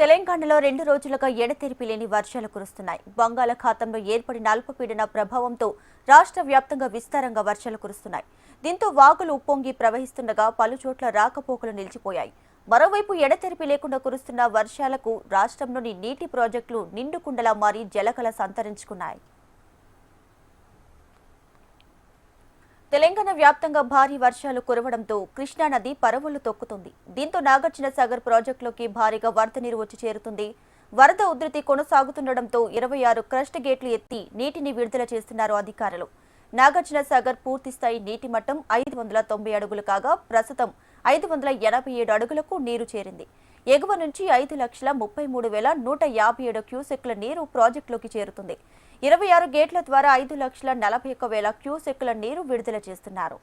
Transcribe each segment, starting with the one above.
తెలంగాణలో రెండు రోజులుగా ఎడతెరిపి లేని వర్షాలు కురుస్తున్నాయి. బంగాళాఖాతంలో ఏర్పడిన అల్పపీడన ప్రభావంతో రాష్ట్ర వ్యాప్తంగా విస్తారంగా వర్షాలు కురుస్తున్నాయి. దీంతో వాగులు ఉప్పొంగి ప్రవహిస్తుండగా పలు చోట్ల రాకపోకలు నిలిచిపోయాయి. మరోవైపు ఎడతెరిపి లేకుండా కురుస్తున్న వర్షాలకు రాష్ట్రంలోని నీటి ప్రాజెక్టులు నిండుకుండలా మారి జలకల సంతరించుకున్నాయి. తెలంగాణ వ్యాప్తంగా భారీ వర్షాలు కురవడంతో కృష్ణానది పరవళ్ళు తొక్కుతుంది. దీంతో నాగార్జున సాగర్ ప్రాజెక్టులోకి భారీగా వరద నీరు వచ్చి చేరుతుంది. వరద ఉధృతి కొనసాగుతుండటంతో ఇరవై ఆరు క్రస్ట్ గేట్లు ఎత్తి నీటిని విడుదల చేస్తున్నారు అధికారులు. నాగార్జున సాగర్ పూర్తి స్థాయి నీటి మట్టం ఐదు వందల తొంభై అడుగులు కాగా ప్రస్తుతం ఐదు వందల ఎనభై ఏడు అడుగులకు నీరు చేరింది. ఎగువ నుంచి ఐదు లక్షల ముప్పై మూడు వేల నూట యాభై ఏడు క్యూసెక్ల నీరు ప్రాజెక్టులోకి చేరుతుంది. ఇరవై ఆరు గేట్ల ద్వారా ఐదు లక్షల నలభై ఒక్క వేల క్యూసెక్ల నీరు విడుదల చేస్తున్నారు.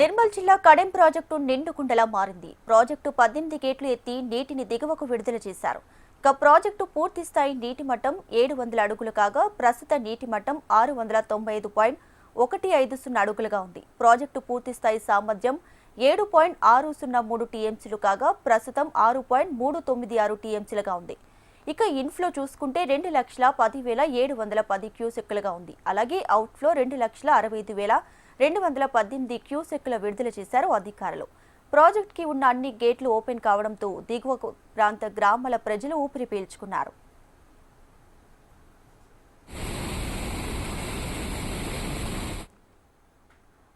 నిర్మల్ జిల్లా కడెం ప్రాజెక్టు నిండుకుండలా మారింది. ప్రాజెక్టు పద్దెనిమిది గేట్లు ఎత్తి నీటిని దిగువకు విడుదల చేశారు. ఇక ప్రాజెక్టు పూర్తి స్థాయి నీటి మట్టం ఏడు వందల అడుగులు కాగా ప్రస్తుత నీటి మట్టం ఆరు వందల తొంభై ఐదు పాయింట్ ఒకటి ఐదు సున్నా అడుగులుగా ఉంది. ప్రాజెక్టు పూర్తి స్థాయి సామర్థ్యం ఏడు పాయింట్ ఆరు సున్నా మూడు టీఎంసీలు కాగా ప్రస్తుతం ఆరు పాయింట్ మూడు తొమ్మిది ఆరు టీఎంసీలుగా ఉంది. ఇక ఇన్ఫ్లో చూసుకుంటే రెండు లక్షల పది వేల ఏడు వందల పది క్యూసెక్కులుగా ఉంది. అలాగే అవుట్ఫ్లో రెండు లక్షల అరవై ఐదు వేల రెండు వందల పద్దెనిమిది క్యూసెక్కుల విడుదల చేశారు అధికారులు. ప్రాజెక్టుకి ఉన్న అన్ని గేట్లు ఓపెన్ కావడంతో దిగువ ప్రాంత గ్రామాల ప్రజలు ఊపిరి పీల్చుకున్నారు.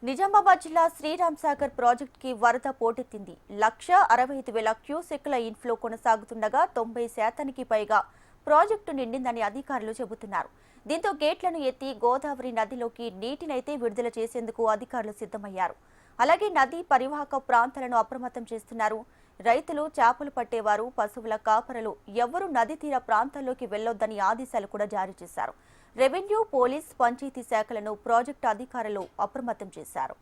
నిజామాబాద్ జిల్లా శ్రీరామ్ సాగర్ ప్రాజెక్టుకి వరద పోటెత్తింది. లక్ష అరవై ఐదు వేల క్యూసెక్ల ఇన్ఫ్లో కొనసాగుతుండగా తొంభై శాతానికి పైగా ప్రాజెక్టు నిండిందని అధికారులు చెబుతున్నారు. దీంతో గేట్లను ఎత్తి గోదావరి నదిలోకి నీటినైతే విడుదల చేసేందుకు అధికారులు సిద్ధమయ్యారు. అలాగే నదీ పరివాహక ప్రాంతాలను అప్రమత్తం చేస్తున్నారు. రైతులు చేపలు పట్టేవారు పశువుల కాపరలు ఎవ్వరూ నది తీర ప్రాంతాల్లోకి వెళ్ళొద్దని ఆదేశాలు కూడా జారీ చేశారు. రెవెన్యూ పోలీస్ పంచాయతీ శాఖలను ప్రాజెక్టు అధికారులు అప్రమత్తం చేశారు.